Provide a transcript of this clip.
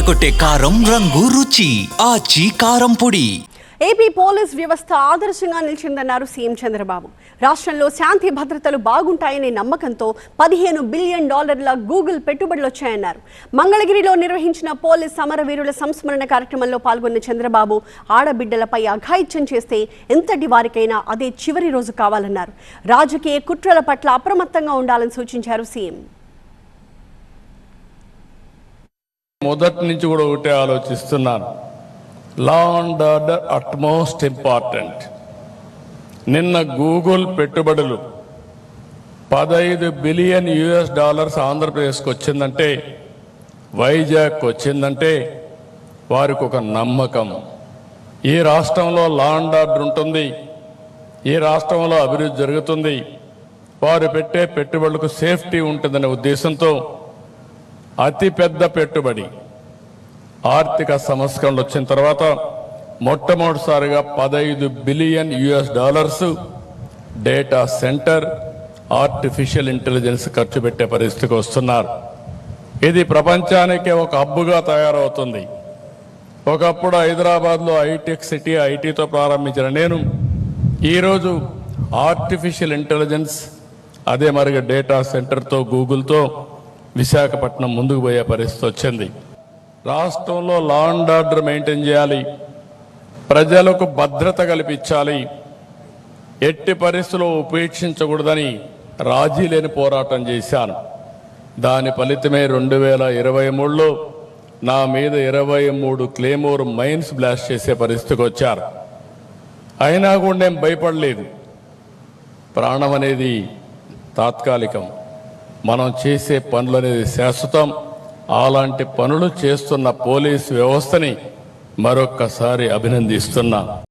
అదరగొట్టే కారం రంగు రుచి ఆచి కారం పొడి. ఏపీ పోలీస్ వ్యవస్థ ఆదర్శంగా నిలిచిందన్నారు సీఎం చంద్రబాబు. రాష్ట్రంలో శాంతి భద్రతలు బాగుంటాయనే నమ్మకంతో పదిహేను బిలియన్ డాలర్ల గూగుల్ పెట్టుబడులు వచ్చాయన్నారు. మంగళగిరిలో నిర్వహించిన పోలీస్ సమరవీరుల సంస్మరణ కార్యక్రమంలో పాల్గొన్న చంద్రబాబు ఆడబిడ్డలపై అఘాయిత్యం చేస్తే ఎంతటి వారికైనా అదే చివరి రోజు కావాలన్నారు. రాజకీయ కుట్రల పట్ల అప్రమత్తంగా ఉండాలని సూచించారు సీఎం. మొదటి నుంచి కూడా ఒకటే ఆలోచిస్తున్నాను. Law and order utmost important నిన్న గూగుల్ పెట్టుబడులు పదహైదు బిలియన్ యుఎస్ డాలర్స్ ఆంధ్రప్రదేశ్కి వచ్చిందంటే వైజాగ్ వచ్చిందంటే వారికి ఒక నమ్మకం. ఈ రాష్ట్రంలో లా అండ్ ఆర్డర్ ఉంటుంది. ఈ రాష్ట్రంలో అభివృద్ధి జరుగుతుంది. వారు పెట్టే పెట్టుబడులకు సేఫ్టీ ఉంటుందనే ఉద్దేశంతో అతిపెద్ద పెట్టుబడి. ఆర్థిక సంస్కరణలు వచ్చిన తర్వాత మొట్టమొదటిసారిగా పదహైదు billion US dollars data centre artificial intelligence ఖర్చు పెట్టే పరిస్థితికి వస్తున్నారు. ఇది ప్రపంచానికే ఒక హబ్బుగా తయారవుతుంది. ఒకప్పుడు హైదరాబాద్లో ఐటెక్ సిటీ ఐటీతో ప్రారంభించిన నేను ఈరోజు ఆర్టిఫిషియల్ ఇంటెలిజెన్స్ అదే మరిగా డేటా సెంటర్తో గూగుల్తో విశాఖపట్నం ముందుకు పోయే పరిస్థితి వచ్చింది. రాష్ట్రంలో లా అండ్ ఆర్డర్ మెయింటైన్ చేయాలి. ప్రజలకు భద్రత కల్పించాలి. ఎట్టి పరిస్థితుల్లో ఉపేక్షించకూడదని రాజీ లేని పోరాటం చేశాను. దాని ఫలితమే రెండు వేల ఇరవై మూడులో నా మీద ఇరవై మూడు క్లేమోర్ మైన్స్ బ్లాస్ట్ చేసే పరిస్థితికి వచ్చారు. అయినా కూడా నేను భయపడలేదు. ప్రాణం అనేది తాత్కాలికం. మనం చేసే పనులు అనేది శాశ్వతం. అలాంటి పనులు చేస్తున్న పోలీస్ వ్యవస్థని మరొక్కసారి అభినందిస్తున్నా.